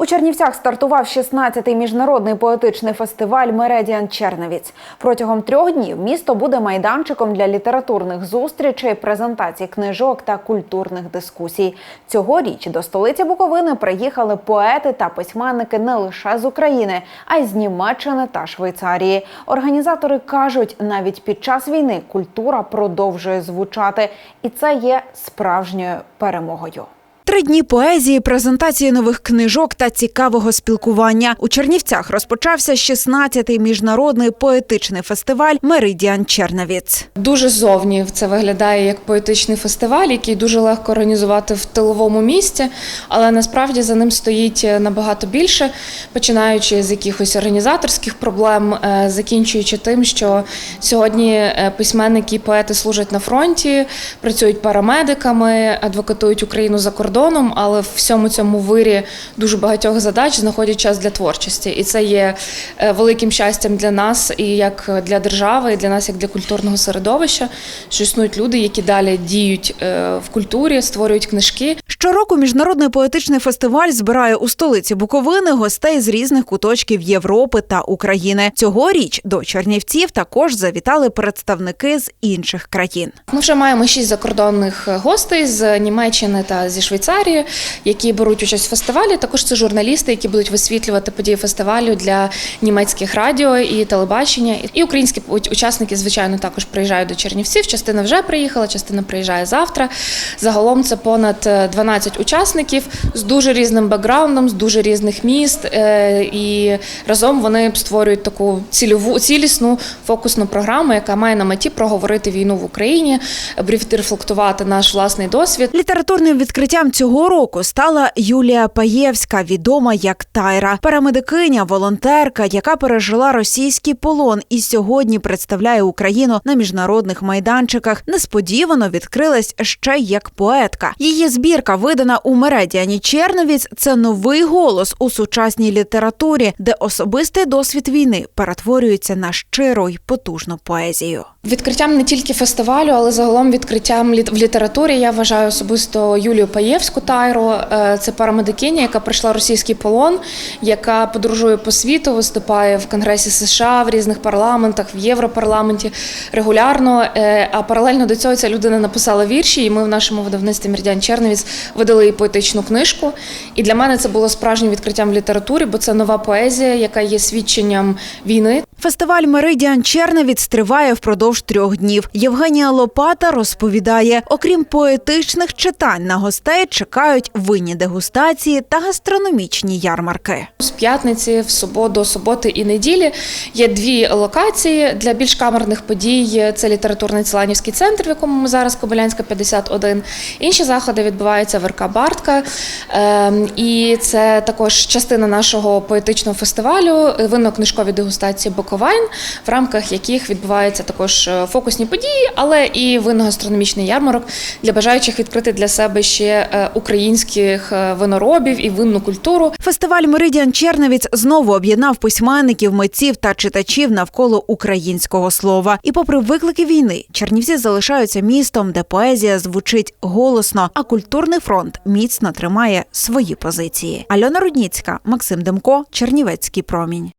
У Чернівцях стартував 16-й міжнародний поетичний фестиваль Мередіан Черновіць. Протягом трьох днів місто буде майданчиком для літературних зустрічей, презентацій книжок та культурних дискусій. Цьогоріч до столиці Буковини приїхали поети та письменники не лише з України, а й з Німеччини та Швейцарії. Організатори кажуть, навіть під час війни культура продовжує звучати, і це є справжньою перемогою. Три дні поезії, презентації нових книжок та цікавого спілкування. У Чернівцях розпочався 16-й міжнародний поетичний фестиваль Меридіан Черновіц. Дуже зовні це виглядає як поетичний фестиваль, який дуже легко організувати в тиловому місті, але насправді за ним стоїть набагато більше, починаючи з якихось організаторських проблем, е, закінчуючи тим, що сьогодні е, письменники і поети служать на фронті, працюють парамедиками, адвокатують Україну за кордоном, але в всьому цьому вирі дуже багатьох задач знаходять час для творчості, і це є е, великим щастям для нас і як для держави, і для нас, як для культурного середовища, що існують люди, які далі діють е, в культурі, створюють книжки. Щороку міжнародний поетичний фестиваль збирає у столиці Буковини гостей з різних куточків Європи та України. Цьогоріч до Чернівців також завітали представники з інших країн. Ми вже маємо шість закордонних гостей з Німеччини та зі Швейцарії, які беруть участь в фестивалі. Також це журналісти, які будуть висвітлювати події фестивалю для німецьких радіо і телебачення. І українські учасники, звичайно, також приїжджають до Чернівців. Частина вже приїхала, частина приїжджає завтра. Загалом це понад 12 учасників з дуже різним бекграундом, з дуже різних міст, е, і разом вони створюють таку цільову цілісну фокусну програму, яка має на меті проговорити війну в Україні, рефлектувати наш власний досвід. Літературним відкриттям цього року стала Юлія Паєвська, відома як Тайра, парамедикиня, волонтерка, яка пережила російський полон і сьогодні представляє Україну на міжнародних майданчиках. Несподівано відкрилась ще як поетка. Її збірка, видана у Мередіані Черновіць, це новий голос у сучасній літературі, де особистий досвід війни перетворюється на щиру й потужну поезію. Відкриттям не тільки фестивалю, але загалом відкриттям в літературі я вважаю особисто Юлію Паєвську Тайру. Е, Це парамедикиня, яка пройшла російський полон, яка подорожує по світу, виступає в Конгресі США, в різних парламентах, в Європарламенті регулярно. Е, А паралельно до цього ця людина написала вірші, і ми в нашому видавництві Мердян Черновіць видали її поетичну книжку. І для мене це було справжнім відкриттям в літературі, бо це нова поезія, яка є свідченням війни. Фестиваль Меридіан Черновіць триває впродовж трьох днів. Євгенія Лопата розповідає, окрім поетичних читань на гостей чекають винні дегустації та гастрономічні ярмарки. З п'ятниці в суботу, суботи і неділі є дві локації для більш камерних подій. Це літературний Целанівський центр, в якому ми зараз Кобилянська 51. Інші заходи відбуваються в РК Бартка. Ем, І це також частина нашого поетичного фестивалю, винно-книжкові дегустації Боковайн, в рамках яких відбуваються також е, фокусні події, але і винно-гастрономічний ярмарок для бажаючих відкрити для себе ще е, українських е, виноробів і винну культуру. Фестиваль Меридіан Черновіць знову об'єднав письменників, митців та читачів навколо українського слова. І, попри виклики війни, Чернівці залишаються містом, де поезія звучить голосно, а культурний фронт міцно тримає свої позиції. Альона Рудніцька, Максим Демко, Чернівецький промінь.